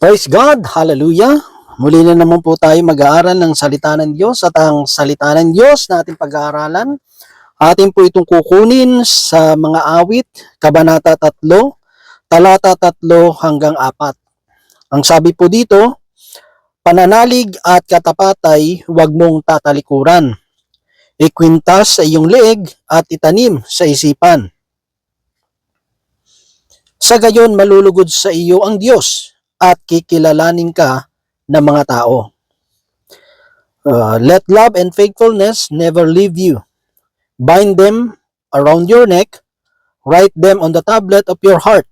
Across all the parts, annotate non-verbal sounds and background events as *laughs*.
Praise God! Hallelujah! Muli na naman po tayo mag-aaral ng salita ng Diyos at ang salita ng Diyos na ating pag-aaralan. Atin po itong kukunin sa mga awit, Kabanata 3, talata 3 hanggang 4. Ang sabi po dito, Pananalig at katapatay, huwag mong tatalikuran. Ikwintas sa iyong leeg at itanim sa isipan. Sa gayon malulugod sa iyo ang Diyos at kikilalanin ka ng mga tao. Uh, let love and faithfulness never leave you. Bind them around your neck, write them on the tablet of your heart.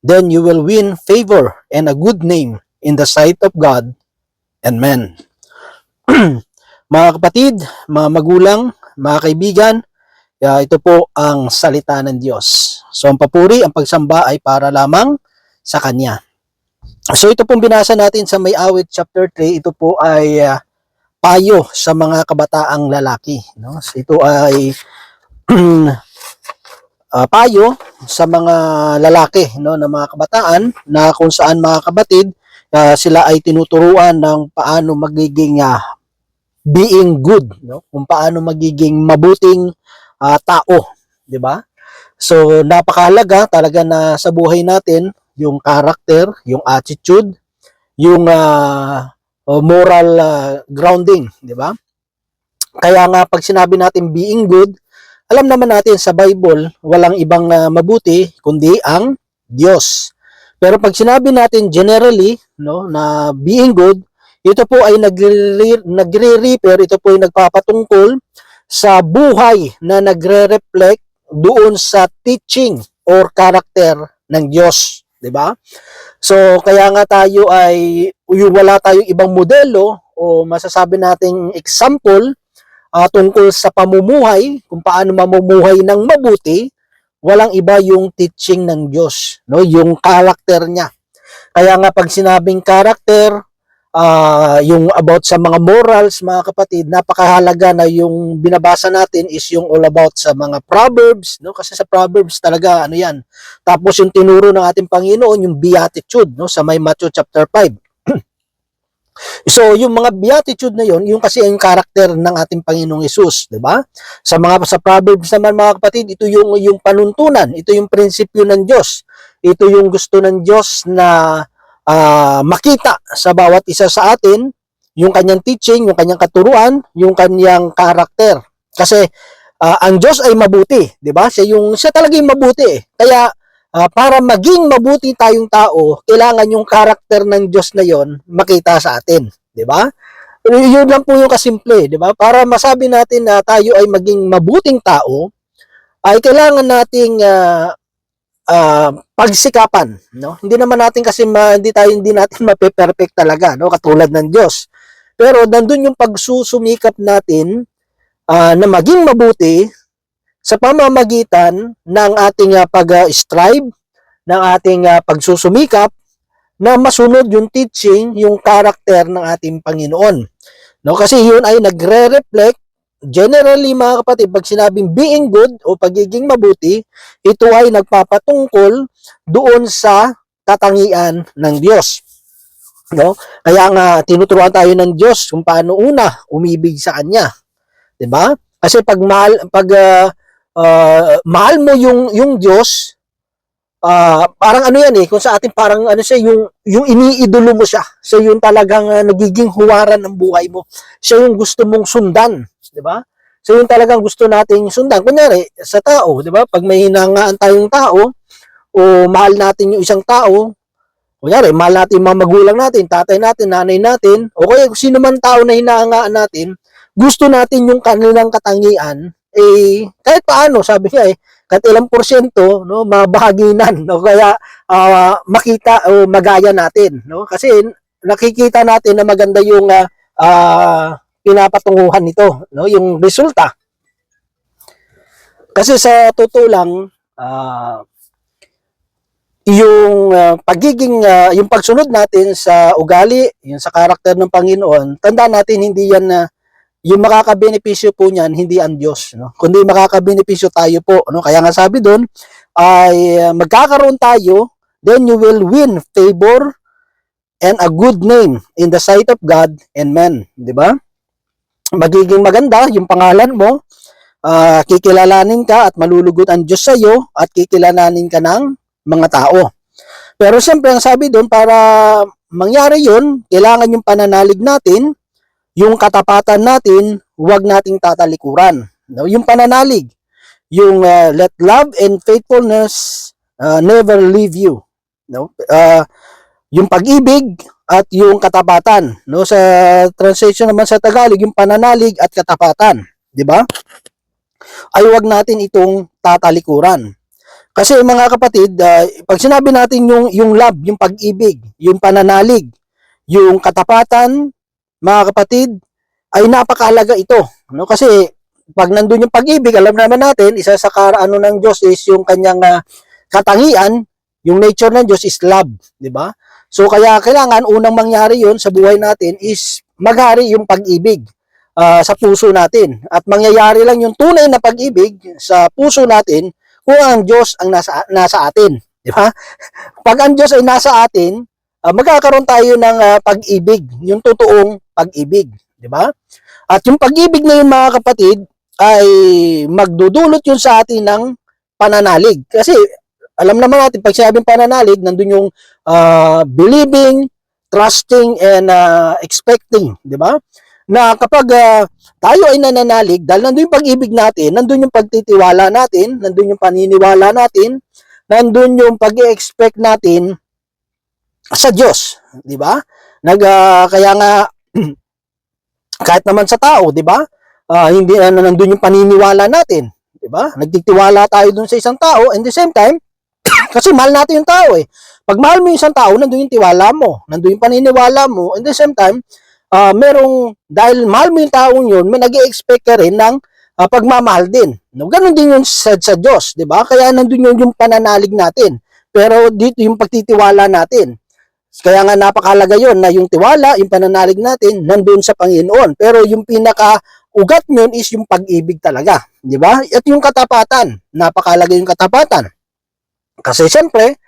Then you will win favor and a good name in the sight of God and men. *clears throat* mga kapatid, mga magulang, mga kaibigan, uh, ito po ang salita ng Diyos. So ang papuri, ang pagsamba ay para lamang sa Kanya. So ito pong binasa natin sa May Awit chapter 3, ito po ay uh, payo sa mga kabataang lalaki. No? So ito ay uh, *clears throat* payo sa mga lalaki no, na mga kabataan na kung saan mga kabatid uh, sila ay tinuturuan ng paano magiging uh, being good, no? kung paano magiging mabuting uh, tao, di ba? So napakahalaga talaga na sa buhay natin yung character, yung attitude, yung uh, moral uh, grounding, di ba? Kaya nga pag sinabi natin being good, alam naman natin sa Bible, walang ibang uh, mabuti kundi ang Diyos. Pero pag sinabi natin generally, no, na being good, ito po ay nagre-refer, ito po ay nagpapatungkol sa buhay na nagre-reflect doon sa teaching or character ng Diyos, 'di ba? So kaya nga tayo ay wala tayong ibang modelo o masasabi nating example uh, tungkol sa pamumuhay, kung paano mamumuhay ng mabuti, walang iba yung teaching ng Diyos, no? Yung character niya. Kaya nga pag sinabing character, uh, yung about sa mga morals, mga kapatid, napakahalaga na yung binabasa natin is yung all about sa mga proverbs, no? Kasi sa proverbs talaga ano 'yan. Tapos yung tinuro ng ating Panginoon yung beatitude, no? Sa may Matthew chapter 5. *clears throat* So, yung mga beatitude na yon, yung kasi yung karakter ng ating Panginoong Hesus, 'di ba? Sa mga sa Proverbs naman mga kapatid, ito yung yung panuntunan, ito yung prinsipyo ng Diyos. Ito yung gusto ng Diyos na uh, makita sa bawat isa sa atin, yung kanyang teaching, yung kanyang katuruan, yung kanyang karakter. Kasi uh, ang Diyos ay mabuti, 'di ba? Siya yung siya talaga yung mabuti. Eh. Kaya uh, para maging mabuti tayong tao, kailangan yung karakter ng Diyos na yon makita sa atin, 'di ba? Yun lang po yung kasimple, 'di ba? Para masabi natin na tayo ay maging mabuting tao, ay kailangan nating uh, uh, pagsikapan, no? Hindi naman natin kasi ma, hindi tayo hindi natin *laughs* mape-perfect talaga, no? Katulad ng Diyos. Pero nandun yung pagsusumikap natin uh, na maging mabuti sa pamamagitan ng ating uh, pag-strive, ng ating uh, pagsusumikap na masunod yung teaching, yung karakter ng ating Panginoon. No, kasi yun ay nagre-reflect generally mga kapatid, pag sinabing being good o pagiging mabuti, ito ay nagpapatungkol doon sa katangian ng Diyos. No? Kaya nga tinuturuan tayo ng Diyos kung paano una umibig sa kanya. 'Di ba? Kasi pag mahal pag uh, uh, mahal mo yung yung Diyos, uh, parang ano yan eh, kung sa atin parang ano siya, yung, yung iniidolo mo siya. Siya yung talagang uh, nagiging huwaran ng buhay mo. Siya yung gusto mong sundan, di ba? So yung talagang gusto nating sundan. Kunyari, sa tao, di ba? Pag may hinangaan tayong tao, o mahal natin yung isang tao, kunyari, mahal natin yung mga magulang natin, tatay natin, nanay natin, o kaya sino man tao na hinahangaan natin, gusto natin yung kanilang katangian, eh, kahit paano, sabi niya eh, kahit ilang porsyento, no, mabahaginan, no, kaya uh, makita o magaya natin, no, kasi nakikita natin na maganda yung uh, uh, pinapatunguhan nito, no, yung resulta. Kasi sa totoo lang, uh, yung uh, pagiging uh, yung pagsunod natin sa ugali, yung sa karakter ng Panginoon, tandaan natin hindi yan na uh, yung makakabenepisyo po niyan hindi ang Diyos no kundi makakabenepisyo tayo po no kaya nga sabi doon ay uh, magkakaroon tayo then you will win favor and a good name in the sight of God and men, 'di ba? Magiging maganda yung pangalan mo, ah, kikilalanin ka at malulugod ang Diyos sa iyo at kikilalanin ka ng mga tao. Pero siyempre ang sabi doon para mangyari 'yun, kailangan yung pananalig natin, yung katapatan natin, huwag nating tatalikuran. No, yung pananalig, yung ah, let love and faithfulness ah, never leave you. No? Ah, yung pag-ibig at yung katapatan. No, sa translation naman sa Tagalog, yung pananalig at katapatan, 'di ba? Ay huwag natin itong tatalikuran. Kasi mga kapatid, ah, pag sinabi natin yung yung love, yung pag-ibig, yung pananalig, yung katapatan, mga kapatid, ay napakahalaga ito, no? Kasi pag nandun yung pag-ibig, alam naman natin, isa sa karaano ng Diyos is yung kanyang ah, katangian, yung nature ng Diyos is love, 'di ba? So kaya kailangan unang mangyari 'yon sa buhay natin is maghari yung pag-ibig ah, sa puso natin. At mangyayari lang yung tunay na pag-ibig sa puso natin kung ang Diyos ang nasa nasa atin, di ba? Pag ang Diyos ay nasa atin, ah, magkakaroon tayo ng ah, pag-ibig, yung totoong pag-ibig, di ba? At yung pag-ibig na yun mga kapatid ay magdudulot yun sa atin ng pananalig. Kasi alam naman natin, pag sinabing pananalig, nandun yung ah, believing, trusting, and ah, expecting, di ba? Na kapag ah, tayo ay nananalig, dahil nandun yung pag-ibig natin, nandun yung pagtitiwala natin, nandun yung paniniwala natin, nandun yung pag expect natin sa Diyos, di ba? Nag, ah, kaya nga, *clears throat* kahit naman sa tao, di ba? Ah, hindi na nandun yung paniniwala natin, di ba? Nagtitiwala tayo dun sa isang tao, and the same time, *coughs* kasi mahal natin yung tao eh. Pag mahal mo yung isang tao, nandun yung tiwala mo, nandun yung paniniwala mo, and the same time, ah merong, dahil mahal mo yung taong yun, may nag expect ka rin ng ah, pagmamahal din. No, ganun din yung sa, sa Diyos, di ba? Kaya nandun yung, yung pananalig natin. Pero dito yung pagtitiwala natin. Kaya nga napakalaga yon na yung tiwala, yung pananalig natin, nandun sa Panginoon. Pero yung pinaka ugat nun is yung pag-ibig talaga. Di ba? At yung katapatan. Napakalaga yung katapatan. Kasi siyempre,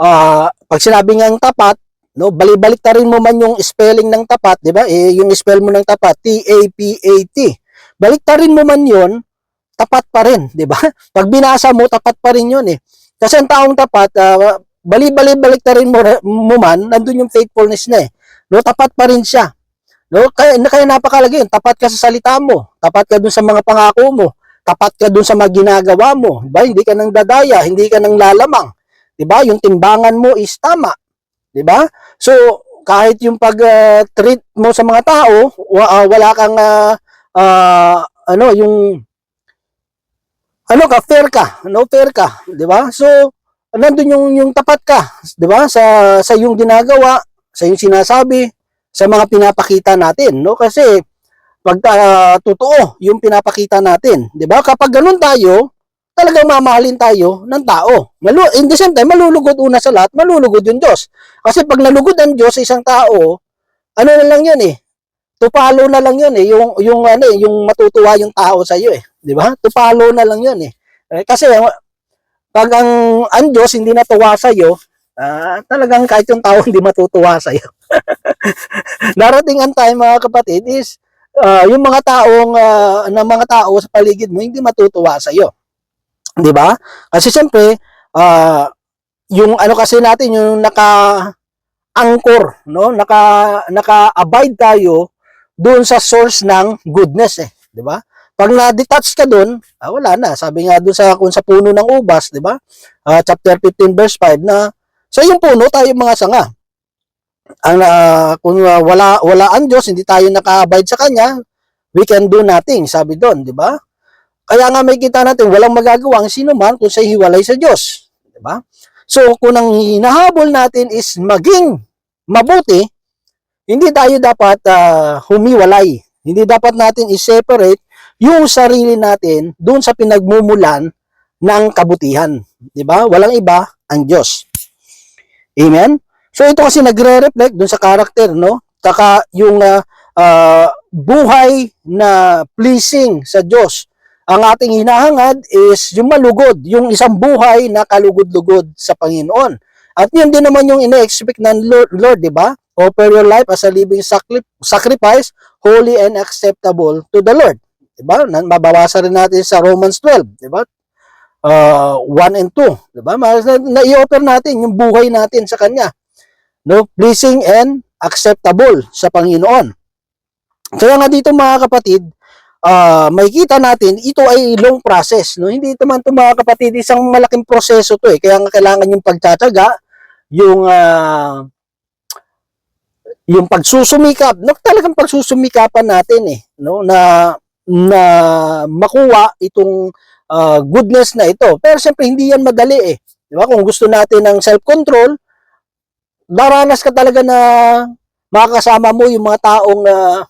ah pag sinabi nga yung tapat, no, balibalik ta rin mo man yung spelling ng tapat, di ba? Eh, yung spell mo ng tapat, T-A-P-A-T. Balik ta rin mo man yon tapat pa rin, di ba? *laughs* Pag binasa mo, tapat pa rin yun eh. Kasi ang taong tapat, ah, bali-bali-balik rin mo, mo man, nandun yung faithfulness na eh. No, tapat pa rin siya. No, kaya, kaya napakalaga yun. Tapat ka sa salita mo. Tapat ka dun sa mga pangako mo. Tapat ka dun sa mga ginagawa mo. Diba? Hindi ka nang dadaya. Hindi ka nang lalamang. Diba? Yung timbangan mo is tama. Diba? So, kahit yung pag-treat mo sa mga tao, ah, wala kang, ah, ah, ano, yung, ano ka, fair ka. No, fair ka. Diba? So, nandun yung, yung tapat ka. Diba? Sa, sa yung ginagawa, sa yung sinasabi, sa mga pinapakita natin, no? Kasi pag ah, totoo yung pinapakita natin, 'di ba? Kapag ganun tayo, talagang mamahalin tayo ng tao. Malu in the same time, malulugod una sa lahat, malulugod yung Diyos. Kasi pag nalugod ang Diyos sa isang tao, ano na lang 'yun eh. Tupalo na lang 'yun eh, yung yung ano eh, yung matutuwa yung tao sa iyo eh, 'di ba? Tupalo na lang 'yun eh. Eh, Kasi pag ang ang Diyos hindi natuwa sa iyo, ah, talagang kahit yung tao hindi matutuwa sa iyo. *laughs* Darating ang time mga kapatid is ah, yung mga taong ah, ng mga tao sa paligid mo hindi matutuwa sa iyo. 'Di ba? Kasi siyempre ah, yung ano kasi natin yung naka anchor, no? Naka naka-abide tayo doon sa source ng goodness eh, 'di ba? Pag na-detach ka doon, ah, wala na. Sabi nga doon sa kung sa puno ng ubas, 'di ba? Ah, chapter 15 verse 5 na sa yung puno tayo mga sanga ang ah, kung ah, wala wala ang Diyos, hindi tayo naka-abide sa kanya, we can do nothing, sabi doon, di ba? Kaya nga may kita natin, walang magagawa ang sino man kung sa hiwalay sa Diyos, di ba? So, kung ang hinahabol natin is maging mabuti, hindi tayo dapat ah, humiwalay. Hindi dapat natin i-separate yung sarili natin doon sa pinagmumulan ng kabutihan. Di ba? Walang iba ang Diyos. Amen? So ito kasi nagre-reflect dun sa character, no? Taka yung ah, ah, buhay na pleasing sa Diyos. Ang ating hinahangad is yung malugod, yung isang buhay na kalugod-lugod sa Panginoon. At yun din naman yung ina-expect ng Lord, Lord di ba? offer your life as a living sacri- sacrifice, holy and acceptable to the Lord. Diba? Na- Mabawasan rin natin sa Romans 12, diba? Uh, 1 and 2, diba? Ma- Na, na i-offer natin yung buhay natin sa Kanya. No? Pleasing and acceptable sa Panginoon. Kaya nga dito mga kapatid, ah may kita natin, ito ay long process. No? Hindi ito man ito mga kapatid, isang malaking proseso to eh. Kaya nga kailangan yung pagtsatsaga, yung ah, yung pagsusumikap, no, talagang pagsusumikapan natin eh, no, na na makuha itong ah, goodness na ito. Pero siyempre hindi yan madali eh. Di ba? Kung gusto natin ng self-control, daranas ka talaga na makakasama mo yung mga taong ah,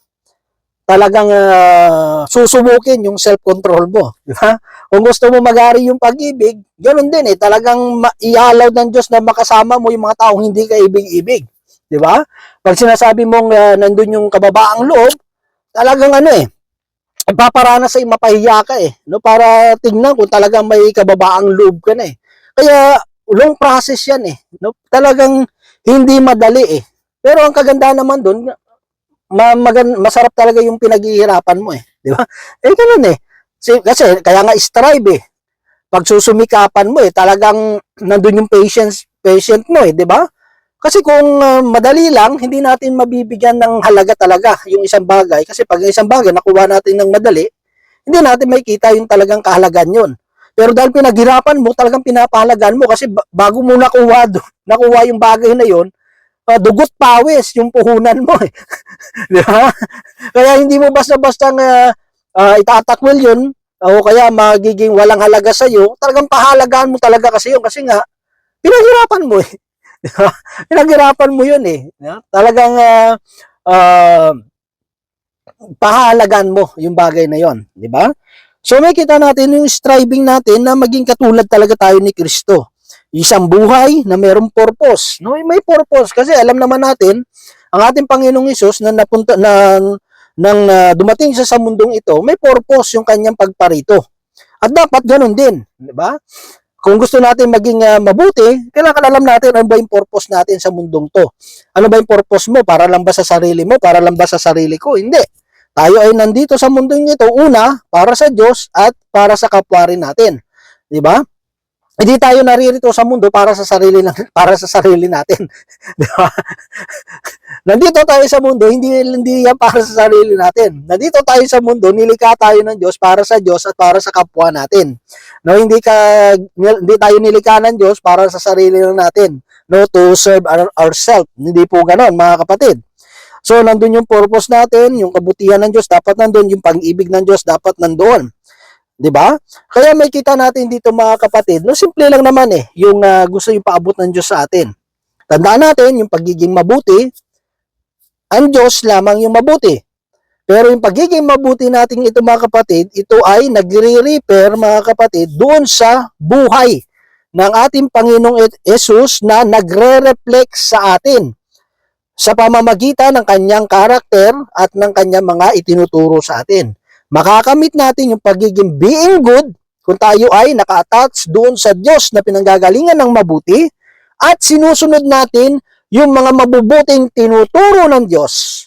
talagang ah, susubukin yung self-control mo. Di ba? Kung gusto mo magari yung pag-ibig, ganun din eh. Talagang i-allow ng Diyos na makasama mo yung mga taong hindi ka ibig-ibig. Di ba? Pag sinasabi mong ah, nandun yung kababaang loob, talagang ano eh, paparanas sa mapahiya ka eh. No? Para tingnan kung talagang may kababaang loob ka na eh. Kaya, long process yan eh. No? Talagang hindi madali eh. Pero ang kaganda naman magan masarap talaga yung pinaghihirapan mo eh. Di ba? *laughs* Eh, ganun eh. Si, kasi, kaya nga strive eh. Pag susumikapan mo eh, talagang nandun yung patience, patient mo eh, di ba? Kasi kung ah, madali lang, hindi natin mabibigyan ng halaga talaga yung isang bagay. Kasi pag isang bagay nakuha natin ng madali, hindi natin makikita yung talagang kahalagan yun. Pero dahil pinaghirapan mo, talagang pinapahalagan mo kasi ba- bago mo nakuha, nakuha yung bagay na yun, ah, dugot pawis yung puhunan mo eh. *laughs* Di? Kaya hindi mo basta-basta nga ah, itatakwil yun o kaya magiging walang halaga sa iyo, talagang pahalagaan mo talaga kasi yun kasi nga pinaghirapan mo eh. *laughs* Di pinaghirapan mo yun eh. Di ba? Talagang ah, ah, pahalagaan mo yung bagay na yon, di ba? So may kita natin yung striving natin na maging katulad talaga tayo ni Kristo. Isang buhay na mayroong purpose. No, may purpose kasi alam naman natin ang ating Panginoong Isus na napunta na nang ah, dumating siya sa mundong ito, may purpose yung kanyang pagparito. At dapat ganun din, di ba? Kung gusto natin maging ah, mabuti, kailangan alam natin ano ba yung purpose natin sa mundong to. Ano ba yung purpose mo? Para lang ba sa sarili mo? Para lang ba sa sarili ko? Hindi. Tayo ay nandito sa mundong ito, una, para sa Diyos at para sa kapwa rin natin. Di ba? Hindi tayo naririto sa mundo para sa sarili lang, *laughs* para sa sarili natin. *laughs* Di ba? *laughs* Nandito tayo sa mundo, hindi hindi yan para sa sarili natin. Nandito tayo sa mundo, nilikha tayo ng Diyos para sa Diyos at para sa kapwa natin. No, hindi ka hindi tayo nilikha ng Diyos para sa sarili lang natin. No, to serve our, ourselves. Hindi po ganoon, mga kapatid. So, nandun yung purpose natin, yung kabutihan ng Diyos, dapat nandun, yung pag-ibig ng Diyos, dapat nandoon. 'Di ba? Kaya may kita natin dito mga kapatid, no simple lang naman eh, yung ah, gusto yung paabot ng Diyos sa atin. Tandaan natin, yung pagiging mabuti, ang Diyos lamang yung mabuti. Pero yung pagiging mabuti natin ito mga kapatid, ito ay nagre-repair mga kapatid doon sa buhay ng ating Panginoong Jesus na nagre-reflect sa atin sa pamamagitan ng kanyang karakter at ng kanyang mga itinuturo sa atin makakamit natin yung pagiging being good kung tayo ay naka-attach doon sa Diyos na pinanggagalingan ng mabuti at sinusunod natin yung mga mabubuting tinuturo ng Diyos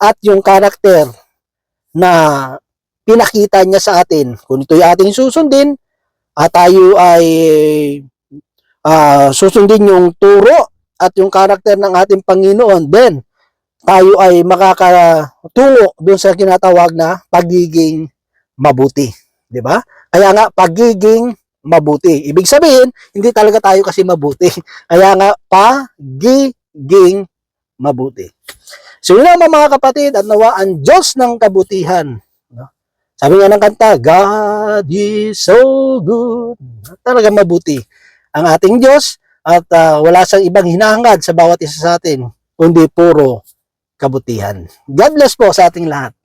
at yung karakter na pinakita niya sa atin. Kung ito'y ating susundin at tayo ay ah, susundin yung turo at yung karakter ng ating Panginoon, then tayo ay makakatungo doon sa kinatawag na pagiging mabuti. Di ba? Kaya nga, pagiging mabuti. Ibig sabihin, hindi talaga tayo kasi mabuti. *laughs* Kaya nga, pagiging mabuti. So yun naman mga kapatid, at nawa ang Diyos ng kabutihan. Sabi nga ng kanta, God is so good. Talaga mabuti ang ating Diyos at ah, wala siyang ibang hinahangad sa bawat isa sa atin, kundi puro kabutihan. God bless po sa ating lahat.